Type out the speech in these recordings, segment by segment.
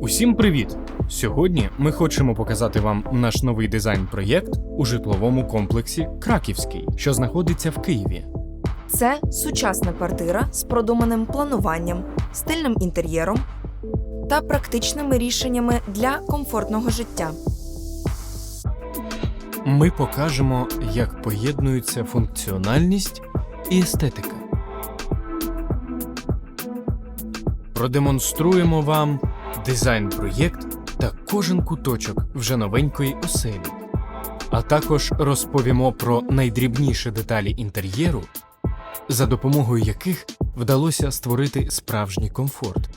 Усім привіт! Сьогодні ми хочемо показати вам наш новий дизайн-проєкт у житловому комплексі Краківський, що знаходиться в Києві. Це сучасна квартира з продуманим плануванням, стильним інтер'єром та практичними рішеннями для комфортного життя. Ми покажемо, як поєднуються функціональність і естетика. Продемонструємо вам дизайн-проєкт та кожен куточок вже новенької оселі, а також розповімо про найдрібніші деталі інтер'єру, за допомогою яких вдалося створити справжній комфорт.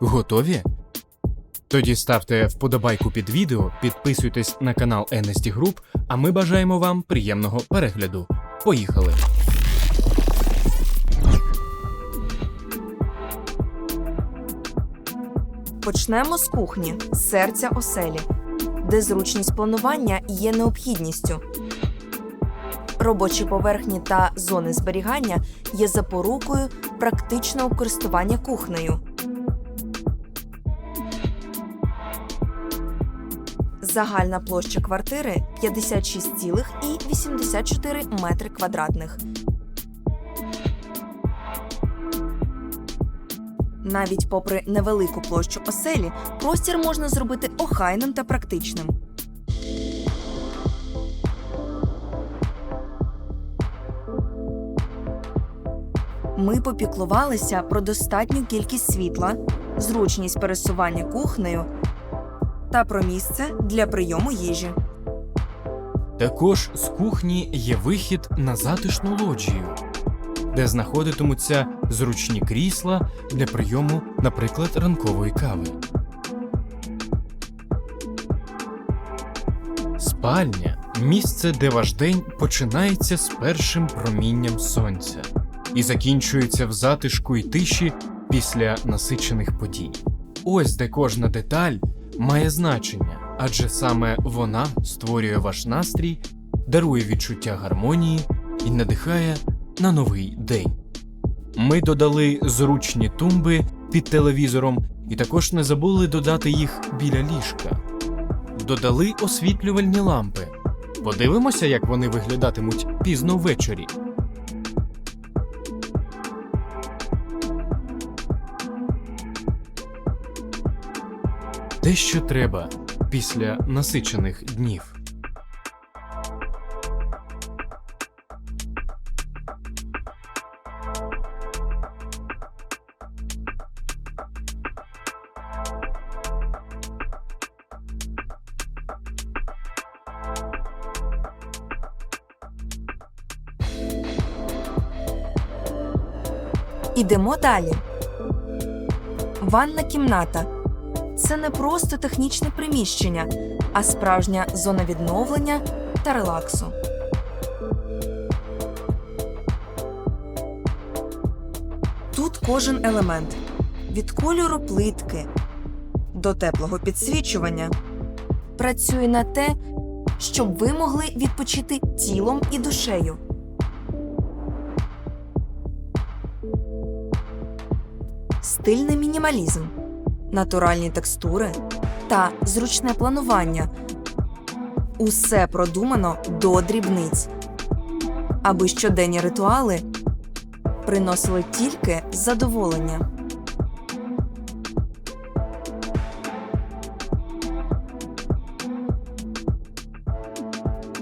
Готові? Тоді ставте вподобайку під відео, підписуйтесь на канал NST Group, а ми бажаємо вам приємного перегляду. Поїхали! Почнемо з кухні, серця оселі, де зручність планування є необхідністю. Робочі поверхні та зони зберігання є запорукою практичного користування кухнею. Загальна площа квартири 56,84 метри квадратних. Навіть попри невелику площу оселі, простір можна зробити охайним та практичним. Ми попіклувалися про достатню кількість світла, зручність пересування кухнею та про місце для прийому їжі. Також з кухні є вихід на затишну лоджію, де знаходитимуться зручні крісла для прийому, наприклад, ранкової кави. Спальня місце, де ваш день починається з першим промінням сонця і закінчується в затишку й тиші після насичених подій. Ось де кожна деталь має значення, адже саме вона створює ваш настрій, дарує відчуття гармонії і надихає на новий день. Ми додали зручні тумби під телевізором і також не забули додати їх біля ліжка. Додали освітлювальні лампи. Подивимося, як вони виглядатимуть пізно ввечері. Те, що треба після насичених днів. Ідемо далі. Ванна кімната це не просто технічне приміщення, а справжня зона відновлення та релаксу. Тут кожен елемент від кольору плитки до теплого підсвічування працює на те, щоб ви могли відпочити тілом і душею. Стильний мінімалізм, натуральні текстури та зручне планування. Усе продумано до дрібниць, аби щоденні ритуали приносили тільки задоволення.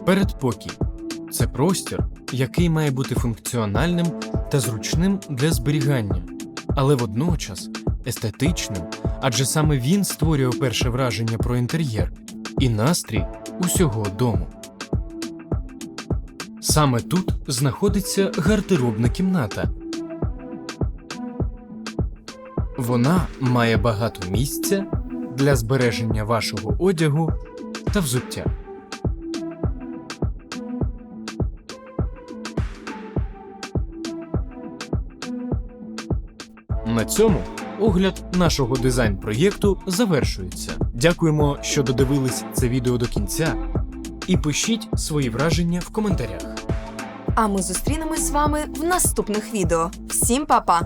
Передпокій це простір, який має бути функціональним та зручним для зберігання, але водночас естетичним, адже саме він створює перше враження про інтер'єр і настрій усього дому. Саме тут знаходиться гардеробна кімната. Вона має багато місця для збереження вашого одягу та взуття. На цьому огляд нашого дизайн-проєкту завершується. Дякуємо, що додивились це відео до кінця. І пишіть свої враження в коментарях. А ми зустрінемось з вами в наступних відео. Всім па-па!